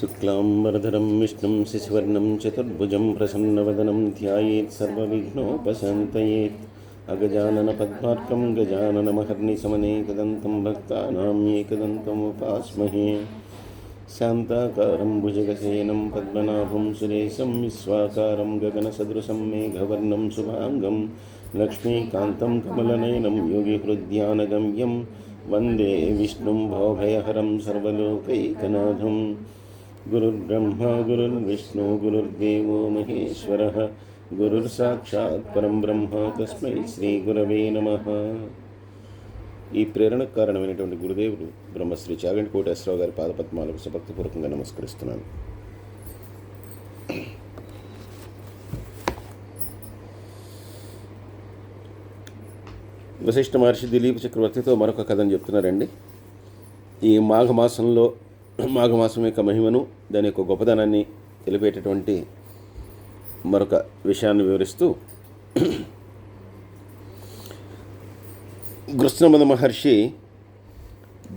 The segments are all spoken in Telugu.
शुक्लाम्बरधरं विष्णुं शिशुवर्णं चतुर्भुजं प्रसन्नवदनं ध्यायेत् सर्वविघ्नोपशान्तयेत्। अगजाननपद्मार्कं गजाननमहर्निशमनेकदन्तं भक्तानाम् एकदन्तम् उपास्महे। शान्ताकारं भुजगसेनं पद्मनाभं सुरेशं विश्वाकारं गगनसदृशं मेघवर्णं शुभाङ्गं लक्ष्मीकान्तं कमलनयनं योगिहृद्यानगम्यं వందే విష్ణుం భోభయహరం సర్వలోకైకనాథం గురుర్బ్రహ్మ గురుర్విష్ణు గురుర్దేవో మహేశ్వర గురుర్సాక్షాత్ పరం బ్రహ్మ తస్మై శ్రీ గురవే నమ ఈ ప్రేరణ కారణమైనటువంటి గురుదేవుడు బ్రహ్మశ్రీ చాగంటి కోటేశ్వరరావు గారి పాదపద్మాలకు సభక్తిపూర్వకంగా నమస్కరిస్తున్నాను. వశిష్ఠ మహర్షి దిలీప్ చక్రవర్తితో మరొక కథను చెప్తున్నారండి. ఈ మాఘమాసంలో మాఘమాసం యొక్క మహిమను దాని యొక్క గొప్పదనాన్ని తెలిపేటటువంటి మరొక విషయాన్ని వివరిస్తూ గృష్ణమద మహర్షి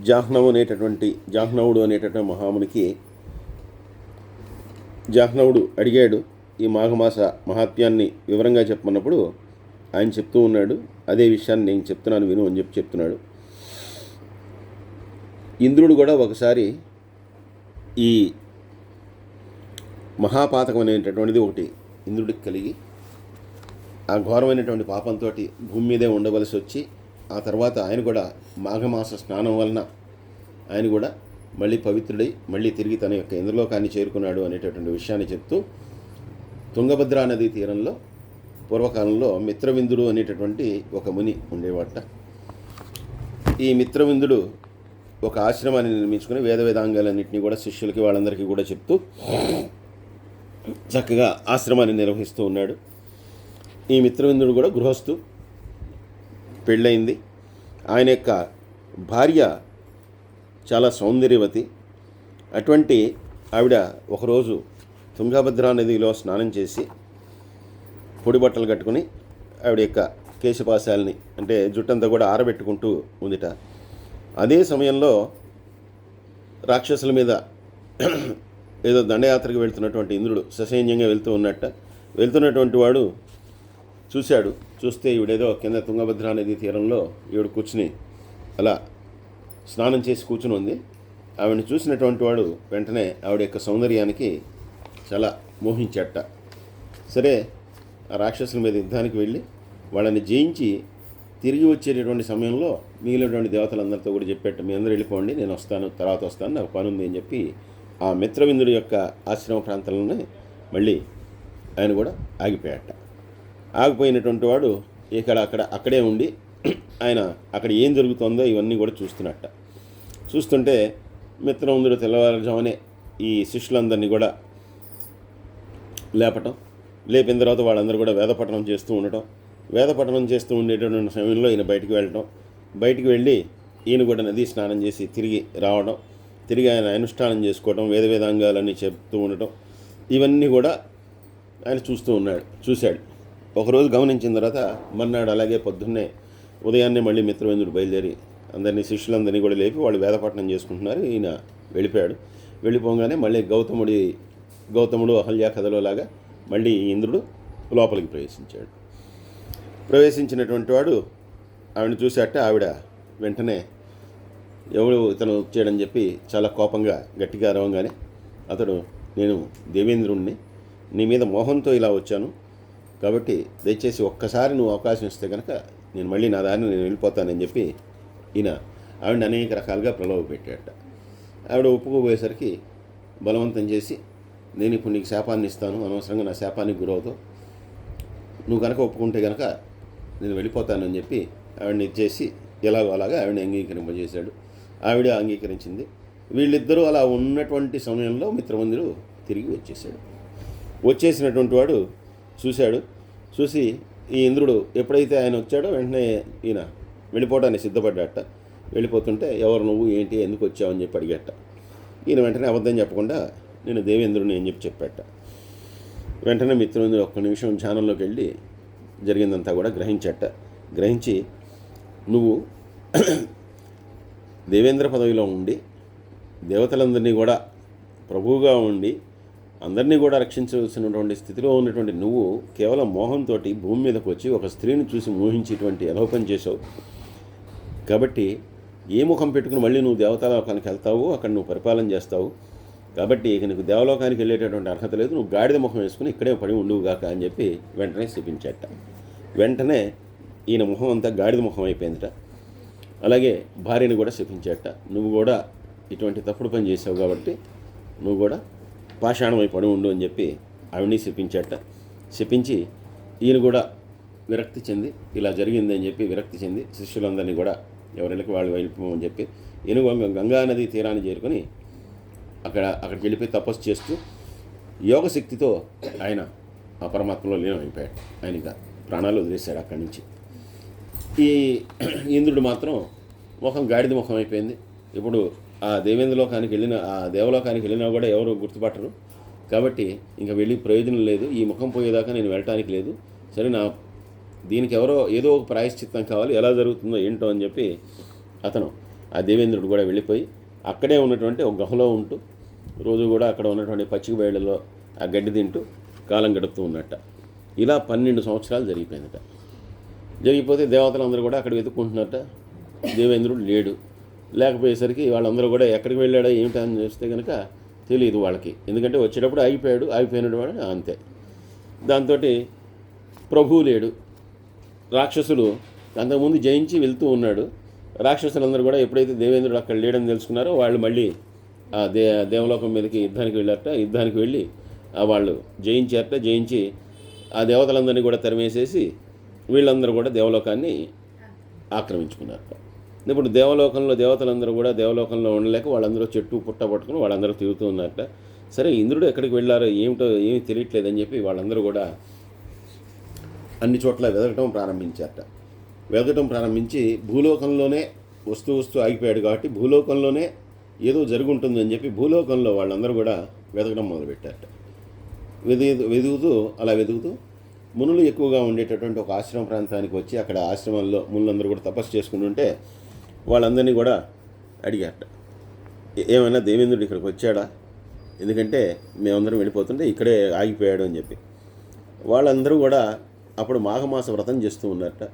జాహ్నవు అనేటటువంటి జాహ్నవుడు అనేటటువంటి మహామునికి జాహ్నవుడు అడిగాడు ఈ మాఘమాస మహాత్మ్యాన్ని వివరంగా చెప్పమన్నప్పుడు ఆయన చెప్తూ ఉన్నాడు అదే విషయాన్ని నేను చెప్తున్నాను విను అని చెప్పి చెప్తున్నాడు. ఇంద్రుడు కూడా ఒకసారి ఈ మహాపాతకం అనేటటువంటిది ఒకటి ఇంద్రుడికి కలిగి ఆ ఘోరమైనటువంటి పాపంతో భూమి మీదే ఉండవలసి వచ్చి ఆ తర్వాత ఆయన కూడా మాఘమాస స్నానం వలన ఆయన కూడా మళ్ళీ పవిత్రుడై మళ్ళీ తిరిగి తన యొక్క ఇంద్రలోకాన్ని చేరుకున్నాడు అనేటటువంటి విషయాన్ని చెప్తూ తుంగభద్రా నదీ తీరంలో పూర్వకాలంలో మిత్రవిందుడు అనేటటువంటి ఒక ముని ఉండేవాట. ఈ మిత్రవిందుడు ఒక ఆశ్రమాన్ని నిర్మించుకుని వేద వేదాంగాలన్నింటినీ కూడా శిష్యులకి వాళ్ళందరికీ కూడా చెప్తూ చక్కగా ఆశ్రమాన్ని నిర్వహిస్తూ ఉన్నాడు. ఈ మిత్రవిందుడు కూడా గృహస్థు పెళ్ళయింది. ఆయన యొక్క భార్య చాలా సౌందర్యవతి. అటువంటి ఆవిడ ఒకరోజు తుంగభద్రా నదిలో స్నానం చేసి పొడి బట్టలు కట్టుకుని ఆవిడ యొక్క కేశపాశాలని అంటే జుట్టంతా కూడా ఆరబెట్టుకుంటూ ఉందిట. అదే సమయంలో రాక్షసుల మీద ఏదో దండయాత్రకు వెళ్తున్నటువంటి ఇంద్రుడు ససైన్యంగా వెళ్తూ ఉన్నట్ట. వెళ్తున్నటువంటి వాడు చూశాడు. చూస్తే ఈవిడేదో కింద తుంగభద్రా నది తీరంలో ఈవిడ కూర్చుని అలా స్నానం చేసి కూర్చుని ఉంది. ఆవిడని చూసినటువంటి వాడు వెంటనే ఆవిడ యొక్క సౌందర్యానికి చాలా మోహించట. సరే ఆ రాక్షసుల మీద యుద్ధానికి వెళ్ళి వాళ్ళని జయించి తిరిగి వచ్చేటటువంటి సమయంలో మిగిలినటువంటి దేవతలందరితో కూడా చెప్పేట మీ అందరూ వెళ్ళిపోండి నేను వస్తాను తర్వాత వస్తాను నాకు పని ఉంది అని చెప్పి ఆ మిత్రవిందుడి యొక్క ఆశ్రమ ప్రాంతంలోనే మళ్ళీ ఆయన కూడా ఆగిపోయాట. ఆగిపోయినటువంటి వాడు ఇక్కడ అక్కడ అక్కడే ఉండి ఆయన అక్కడ ఏం జరుగుతుందో ఇవన్నీ కూడా చూస్తున్నట్ట. చూస్తుంటే మిత్రవిందుడు తెల్లవారుజామునే ఈ శిష్యులందరినీ కూడా లేపటం లేపిన తర్వాత వాళ్ళందరూ కూడా వేదపఠనం చేస్తూ ఉండటం వేదపఠనం చేస్తూ ఉండేటటువంటి సమయంలో ఈయన బయటికి వెళ్ళటం బయటికి వెళ్ళి ఈయన కూడా నది స్నానం చేసి తిరిగి రావడం తిరిగి ఆయన అనుష్ఠానం చేసుకోవడం వేద వేదాంగాలన్నీ చెప్తూ ఉండటం ఇవన్నీ కూడా ఆయన చూస్తూ ఉన్నాడు చూశాడు. ఒకరోజు గమనించిన తర్వాత మర్నాడు అలాగే పొద్దున్నే ఉదయాన్నే మళ్ళీ మిత్రవేంద్రుడు బయలుదేరి అందరినీ శిష్యులందరినీ కూడా లేపి వాళ్ళు వేదపట్నం చేసుకుంటున్నారు. ఈయన వెళ్ళిపోయాడు. వెళ్ళిపోగానే మళ్ళీ గౌతముడి గౌతముడు అహల్య కథలో లాగా మళ్ళీ ఇంద్రుడు లోపలికి ప్రవేశించాడు. ప్రవేశించినటువంటి వాడు ఆవిడని చూశాట ఆవిడ వెంటనే ఎవడు ఇతను వచ్చాడని చెప్పి చాలా కోపంగా గట్టిగా అరవంగానే అతడు నేను దేవేంద్రుణ్ణి నీ మీద మోహంతో ఇలా వచ్చాను కాబట్టి దయచేసి ఒక్కసారి నువ్వు అవకాశం ఇస్తే కనుక నేను మళ్ళీ నా దారిని నేను వెళ్ళిపోతానని చెప్పి ఈయన ఆవిడ అనేక రకాలుగా ప్రలోభ పెట్టాడట ఆవిడ ఒప్పుకోబోయేసరికి బలవంతం చేసి నేను ఇప్పుడు నీకు శాపాన్ని ఇస్తాను అనవసరంగా నా శాపానికి గురవుతావు నువ్వు కనుక ఒప్పుకుంటే కనుక నేను వెళ్ళిపోతానని చెప్పి ఆవిడని ఇచ్చేసి ఎలాగో అలాగా ఆవిడని అంగీకరింపజేశాడు. ఆవిడ అంగీకరించింది. వీళ్ళిద్దరూ అలా ఉన్నటువంటి సమయంలో మిత్రమందిరు తిరిగి వచ్చేసాడు వచ్చేసినటువంటి వాడు చూశాడు. చూసి ఈ ఇంద్రుడు ఎప్పుడైతే ఆయన వచ్చాడో వెంటనే ఈయన వెళ్ళిపోవడానికి సిద్ధపడ్డాట వెళ్ళిపోతుంటే ఎవరు నువ్వు? ఏంటి? ఎందుకు వచ్చావు? అని చెప్పి అడిగట ఈయన వెంటనే అబద్ధం చెప్పకుండా నేను దేవేంద్రుని అని చెప్పి చెప్పాట. వెంటనే మిత్రులందరూ ఒక్క నిమిషం ధ్యానంలోకి వెళ్ళి జరిగిందంతా కూడా గ్రహించట. గ్రహించి నువ్వు దేవేంద్ర పదవిలో ఉండి దేవతలందరినీ కూడా ప్రభువుగా ఉండి అందరినీ కూడా రక్షించవలసినటువంటి స్థితిలో ఉన్నటువంటి నువ్వు కేవలం మోహంతో భూమి మీదకి వచ్చి ఒక స్త్రీని చూసి మోహించేటువంటి అలోపం చేసావు కాబట్టి ఏ ముఖం పెట్టుకుని మళ్ళీ నువ్వు దేవతాలోకానికి వెళ్తావు అక్కడ నువ్వు పరిపాలన చేస్తావు కాబట్టి ఇక నీకు దేవలోకానికి వెళ్ళేటటువంటి అర్హత లేదు నువ్వు గాడిద ముఖం వేసుకుని ఇక్కడే పడి ఉండువుగాక అని చెప్పి వెంటనే శపించేట. వెంటనే ఈయన ముఖం అంతా గాడిద ముఖం అయిపోయిందిట. అలాగే భార్యని కూడా శపించేట. నువ్వు కూడా ఇటువంటి తప్పుడు పని చేసావు కాబట్టి నువ్వు కూడా పాషాణమై పడి ఉండు అని చెప్పి ఆవిడ్ని శపించేట. శపించి ఈయన కూడా విరక్తి చెంది ఇలా జరిగింది అని చెప్పి విరక్తి చెంది శిష్యులందరినీ కూడా ఎవరికి వాళ్ళు వెళ్ళిపోమని చెప్పి ఈయన గంగా నది తీరాన్ని చేరుకొని అక్కడ అక్కడికి వెళ్ళిపోయి తపస్సు చేస్తూ యోగశక్తితో ఆయన ఆ పరమాత్మలో లీనమైపోయాడు ఆయన ఇంకా ప్రాణాలు వదిలేశాడు అక్కడి నుంచి. ఈ ఇంద్రుడు మాత్రం ముఖం గాడిద ముఖం అయిపోయింది. ఇప్పుడు ఆ దేవేంద్రలోకానికి వెళ్ళిన ఆ దేవలోకానికి వెళ్ళినా కూడా ఎవరు గుర్తుపట్టరు. కాబట్టి ఇంకా వెళ్ళి ప్రయోజనం లేదు. ఈ ముఖం పోయేదాకా నేను వెళ్ళటానికి లేదు. సరే నా దీనికి ఎవరో ఏదో ఒక ప్రాయశ్చిత్తం కావాలి. ఎలా జరుగుతుందో ఏంటో అని చెప్పి అతను ఆ దేవేంద్రుడు కూడా వెళ్ళిపోయి అక్కడే ఉన్నటువంటి ఒక గుహలో ఉంటూ రోజు కూడా అక్కడ ఉన్నటువంటి పచ్చిక బయళ్ళలో ఆ గడ్డి తింటూ కాలం గడుపుతూ ఉన్నట్ట. ఇలా పన్నెండు సంవత్సరాలు జరిగిపోయిందట. జరిగిపోతే దేవతలందరూ కూడా అక్కడ వెతుక్కుంటున్నట్ట. దేవేంద్రుడు లేడు. లేకపోయేసరికి వాళ్ళందరూ కూడా ఎక్కడికి వెళ్ళాడో ఏమిటని అని చూస్తే కనుక తెలియదు వాళ్ళకి. ఎందుకంటే వచ్చేటప్పుడు ఆగిపోయాడు ఆగిపోయినాడు వాడు అంతే. దాంతో ప్రభువు లేడు. రాక్షసులు అంతకుముందు జయించి వెళ్తూ ఉన్నాడు. రాక్షసులందరూ కూడా ఎప్పుడైతే దేవేంద్రుడు అక్కడ లేడని తెలుసుకున్నారో వాళ్ళు మళ్ళీ ఆ దే దేవలోకం మీదకి యుద్ధానికి వెళ్ళారట. యుద్ధానికి వెళ్ళి వాళ్ళు జయించారట. జయించి ఆ దేవతలందరినీ కూడా తరిమేసేసి వీళ్ళందరూ కూడా దేవలోకాన్ని ఆక్రమించుకున్నారట. ఇప్పుడు దేవలోకంలో దేవతలందరూ కూడా దేవలోకంలో ఉండలేక వాళ్ళందరూ చెట్టు పుట్ట పట్టుకుని వాళ్ళందరూ తిరుగుతూ ఉన్నారట. సరే ఇంద్రుడు ఎక్కడికి వెళ్ళారో ఏమిటో ఏమీ తెలియట్లేదని చెప్పి వాళ్ళందరూ కూడా అన్ని చోట్ల వెదకటం ప్రారంభించారట. వెదకటం ప్రారంభించి భూలోకంలోనే వస్తూ వస్తూ ఆగిపోయాడు కాబట్టి భూలోకంలోనే ఏదో జరుగుంటుందని చెప్పి భూలోకంలో వాళ్ళందరూ కూడా వెతకడం మొదలుపెట్టారట. వెదు వెదుగుతూ అలా వెతుకుతూ మునులు ఎక్కువగా ఉండేటటువంటి ఒక ఆశ్రమ ప్రాంతానికి వచ్చి అక్కడ ఆశ్రమంలో మునులందరూ కూడా తపస్సు చేసుకుంటుంటే వాళ్ళందరినీ కూడా అడిగారట. ఏమైనా దేవేంద్రుడు ఇక్కడికి వచ్చాడా? ఎందుకంటే మేమందరం వెళ్ళిపోతుంటే ఇక్కడే ఆగిపోయాడు అని చెప్పి. వాళ్ళందరూ కూడా అప్పుడు మాఘమాస వ్రతం చేస్తూ ఉన్నారట.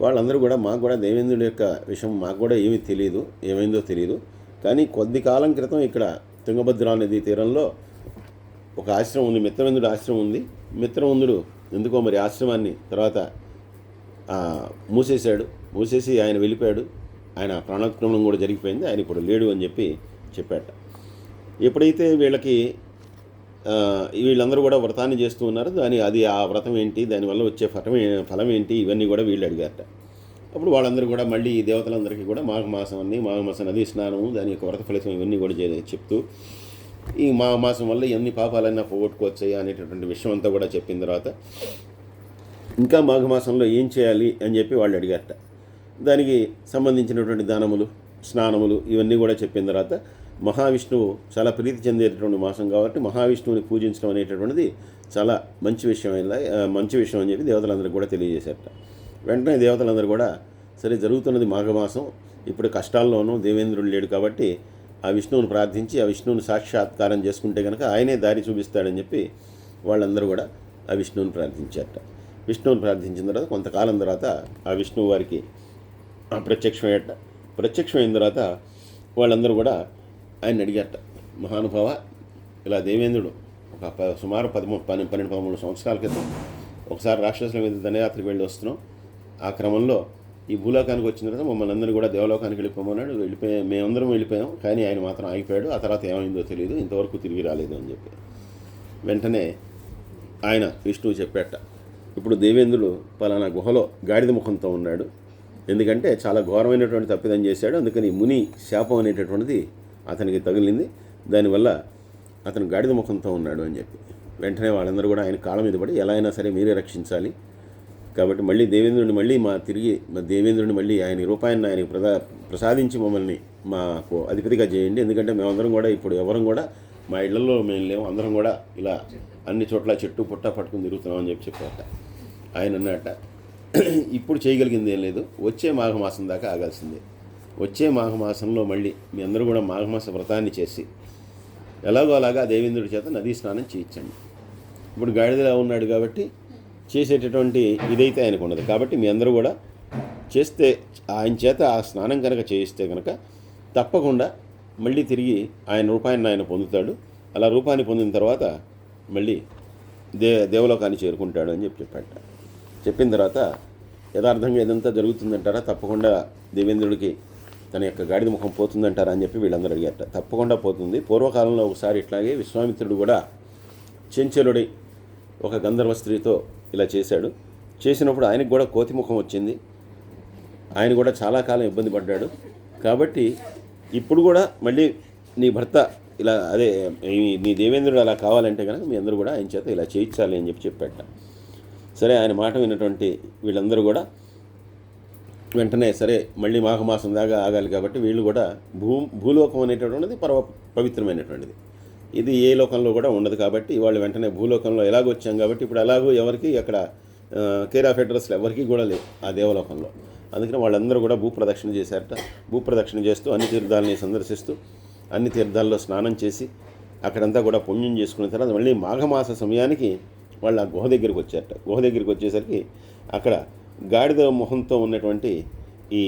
వాళ్ళందరూ కూడా మాకు కూడా దేవేంద్రుడి యొక్క విషయం మాకు కూడా ఏమీ తెలియదు ఏమైందో తెలియదు కానీ కొద్ది కాలం క్రితం ఇక్కడ తుంగభద్రా నదీ తీరంలో ఒక ఆశ్రమం ఉంది మిత్రవిందుడు ఆశ్రమం ఉంది. మిత్రవిందుడు ఎందుకో మరి ఆశ్రమాన్ని తర్వాత మూసేశాడు. మూసేసి ఆయన వెళ్ళిపోయాడు. ఆయన ప్రాణోత్క్రమణం కూడా జరిగిపోయింది. ఆయన ఇప్పుడు లేడు అని చెప్పి చెప్పాట. ఎప్పుడైతే వీళ్ళకి వీళ్ళందరూ కూడా వ్రతాన్ని చేస్తూ ఉన్నారు దాని అది ఆ వ్రతం ఏంటి దానివల్ల వచ్చే ఫలం ఫలం ఏంటి ఇవన్నీ కూడా వీళ్ళు అడిగారట. అప్పుడు వాళ్ళందరూ కూడా మళ్ళీ ఈ దేవతలందరికీ కూడా మాఘమాసం అన్ని మాఘమాస నదీ స్నానము దాని యొక్క వ్రత ఫలితం ఇవన్నీ కూడా చెప్తూ ఈ మాఘమాసం వల్ల ఎన్ని పాపాలైనా పోగొట్టుకోవచ్చాయి అనేటటువంటి విషయం అంతా కూడా చెప్పిన తర్వాత ఇంకా మాఘమాసంలో ఏం చేయాలి అని చెప్పి వాళ్ళు అడిగారట. దానికి సంబంధించినటువంటి దానములు స్నానములు ఇవన్నీ కూడా చెప్పిన తర్వాత మహావిష్ణువు చాలా ప్రీతి చెందేటటువంటి మాసం కాబట్టి మహావిష్ణువుని పూజించడం అనేటటువంటిది చాలా మంచి విషయం మంచి విషయం అని చెప్పి దేవతలందరికీ కూడా తెలియజేశారట. వెంటనే దేవతలందరూ కూడా సరే జరుగుతున్నది మాఘమాసం ఇప్పుడు కష్టాల్లోనూ దేవేంద్రుడు లేడు కాబట్టి ఆ విష్ణువుని ప్రార్థించి ఆ విష్ణువుని సాక్షాత్కారం చేసుకుంటే కనుక ఆయనే దారి చూపిస్తాడని చెప్పి వాళ్ళందరూ కూడా ఆ విష్ణువుని ప్రార్థించారట. విష్ణువుని ప్రార్థించిన తర్వాత కొంతకాలం తర్వాత ఆ విష్ణువు వారికి ఆ ప్రత్యక్షమయ్యట. ప్రత్యక్షమైన తర్వాత వాళ్ళందరూ కూడా ఆయన అడిగారట. మహానుభావ ఇలా దేవేంద్రుడు ఒక ప సుమారు పదమూడు పన్నెండు పన్నెండు పదమూడు సంవత్సరాల క్రితం ఒకసారి రాక్షసుల మీద ధనయాత్రకు వెళ్ళి వస్తున్నాం. ఆ క్రమంలో ఈ భూలోకానికి వచ్చిన తర్వాత మమ్మల్ని అందరూ కూడా దేవలోకానికి వెళ్ళిపోమన్నాడు. వెళ్ళిపోయా మేమందరం వెళ్ళిపోయాం. కానీ ఆయన మాత్రం ఆగిపోయాడు. ఆ తర్వాత ఏమైందో తెలియదు. ఇంతవరకు తిరిగి రాలేదు అని చెప్పి. వెంటనే ఆయన విష్ణువు చెప్పాట ఇప్పుడు దేవేంద్రుడు పలానా గుహలో గాడిద ముఖంతో ఉన్నాడు. ఎందుకంటే చాలా ఘోరమైనటువంటి తప్పిదం చేశాడు. అందుకని ముని శాపం అనేటటువంటిది అతనికి తగిలింది. దానివల్ల అతను గాడిద ముఖంతో ఉన్నాడు అని చెప్పి. వెంటనే వాళ్ళందరూ కూడా ఆయన కాళ్ళ మీద పడి ఎలా అయినా సరే మీరే రక్షించాలి. కాబట్టి మళ్ళీ దేవేంద్రుని మళ్ళీ మా తిరిగి మా దేవేంద్రుని మళ్ళీ ఆయన రూపాయన్ని ఆయనకు ప్రదా ప్రసాదించి మమ్మల్ని మాకు అధిపతిగా చేయండి. ఎందుకంటే మేమందరం కూడా ఇప్పుడు ఎవరం కూడా మా ఇళ్ళలో మేము లేము. అందరం కూడా ఇలా అన్ని చోట్ల చెట్టు పుట్ట పట్టుకుని తిరుగుతున్నాం అని చెప్పి చెప్పారట. ఆయన అన్నట ఇప్పుడు చేయగలిగింది ఏం లేదు. వచ్చే మాఘమాసం దాకా ఆగాల్సిందే. వచ్చే మాఘమాసంలో మళ్ళీ మీ అందరూ కూడా మాఘమాస వ్రతాన్ని చేసి ఎలాగో అలాగా దేవేంద్రుడి చేత నదీ స్నానం చేయించండి. ఇప్పుడు గాడిదలా ఉన్నాడు కాబట్టి చేసేటటువంటి ఇదైతే ఆయనకు ఉండదు. కాబట్టి మీ అందరూ కూడా చేస్తే ఆయన చేత ఆ స్నానం కనుక చేయిస్తే కనుక తప్పకుండా మళ్ళీ తిరిగి ఆయన రూపాయిని ఆయన పొందుతాడు. అలా రూపాన్ని పొందిన తర్వాత మళ్ళీ దే దేవలోకాన్ని చేరుకుంటాడు అని చెప్పి చెప్పాట. చెప్పిన తర్వాత యథార్థంగా ఇదంతా జరుగుతుందంటారా? తప్పకుండా దేవేంద్రుడికి తన యొక్క గాడిద ముఖం పోతుందంటారా అని చెప్పి వీళ్ళందరూ అడిగారట. తప్పకుండా పోతుంది. పూర్వకాలంలో ఒకసారి ఇట్లాగే విశ్వామిత్రుడు కూడా చెంచలుడి ఒక గంధర్వ స్త్రీతో ఇలా చేశాడు. చేసినప్పుడు ఆయనకు కూడా కోతి ముఖం వచ్చింది. ఆయన కూడా చాలా కాలం ఇబ్బంది పడ్డాడు. కాబట్టి ఇప్పుడు కూడా మళ్ళీ నీ భర్త ఇలా అదే నీ దేవేంద్రుడు అలా కావాలంటే కనుక మీ అందరూ కూడా ఆయన చేత ఇలా చేయించాలి అని చెప్పి చెప్పాట. సరే ఆయన మాట విన్నటువంటి వీళ్ళందరూ కూడా వెంటనే సరే మళ్ళీ మాఘమాసం దాకా ఆగాలి కాబట్టి వీళ్ళు కూడా భూ భూలోకం అనేటటువంటిది పరమ పవిత్రమైనటువంటిది. ఇది ఏ లోకంలో కూడా ఉండదు కాబట్టి వాళ్ళు వెంటనే భూలోకంలో ఎలాగో వచ్చాం కాబట్టి ఇప్పుడు ఎలాగో ఎవరికి అక్కడ కేర్ ఆఫ్ అడ్రస్లు ఎవరికి కూడా లేవు ఆ దేవలోకంలో. అందుకని వాళ్ళందరూ కూడా భూప్రదక్షిణ చేశారట. భూప్రదక్షిణ చేస్తూ అన్ని తీర్థాలని సందర్శిస్తూ అన్ని తీర్థాల్లో స్నానం చేసి అక్కడంతా కూడా పుణ్యం చేసుకున్న తర్వాత మళ్ళీ మాఘమాస సమయానికి వాళ్ళు ఆ గుహ దగ్గరికి వచ్చారట. గుహ దగ్గరికి వచ్చేసరికి అక్కడ గాడిద మొహంతో ఉన్నటువంటి ఈ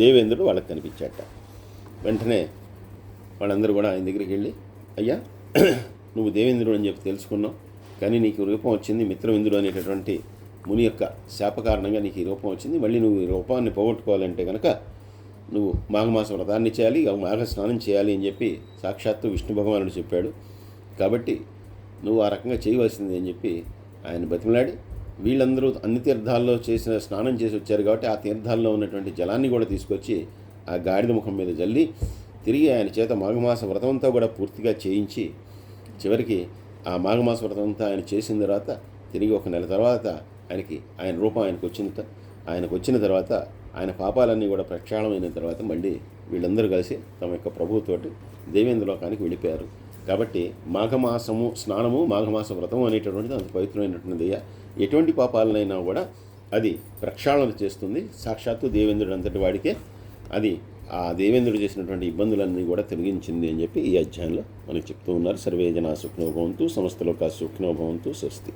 దేవేంద్రుడు వాళ్ళకి కనిపించాట వెంటనే వాళ్ళందరూ కూడా ఆయన దగ్గరికి వెళ్ళి అయ్యా నువ్వు దేవేంద్రుడు అని చెప్పి తెలుసుకున్నావు. కానీ నీకు రూపం వచ్చింది మిత్రవిందుడు అనేటటువంటి ముని యొక్క శాప కారణంగా నీకు ఈ రూపం వచ్చింది. మళ్ళీ నువ్వు ఈ రూపాన్ని పోగొట్టుకోవాలంటే కనుక నువ్వు మాఘమాస వ్రతాన్ని చేయాలి మాఘ స్నానం చేయాలి అని చెప్పి సాక్షాత్తు విష్ణు భగవానుడు చెప్పాడు. కాబట్టి నువ్వు ఆ రకంగా చేయవలసింది అని చెప్పి ఆయన బతిమలాడి వీళ్ళందరూ అన్ని తీర్థాల్లో చేసిన స్నానం చేసి వచ్చారు కాబట్టి ఆ తీర్థాల్లో ఉన్నటువంటి జలాన్ని కూడా తీసుకొచ్చి ఆ గాడిద ముఖం మీద జల్లి తిరిగి ఆయన చేత మాఘమాస వ్రతమంతా కూడా పూర్తిగా చేయించి చివరికి ఆ మాఘమాస వ్రతం అంతా ఆయన చేసిన తర్వాత తిరిగి ఒక నెల తర్వాత ఆయనకి ఆయన రూపం ఆయనకు వచ్చిన ఆయనకు వచ్చిన తర్వాత ఆయన పాపాలన్నీ కూడా ప్రక్షాళమైన తర్వాత మళ్ళీ వీళ్ళందరూ కలిసి తమ యొక్క ప్రభువుతోటి దేవేంద్ర లోకానికి వెళ్ళిపోయారు. కాబట్టి మాఘమాసము స్నానము మాఘమాస వ్రతము అనేటటువంటిది అంత పవిత్రమైనటువంటిది ఎటువంటి పాపాలనైనా కూడా అది ప్రక్షాళన చేస్తుంది. సాక్షాత్తు దేవేంద్రుడు అంతటి వాడికే అది ఆ దేవేంద్రుడు చేసినటువంటి ఇబ్బందులన్నీ కూడా తొలగించింది అని చెప్పి ఈ అధ్యాయంలో మనకి చెప్తూ ఉన్నారు. సర్వే జనా సుఖినో సంస్థలో కా సుఖినో భవంతు స్వస్తి.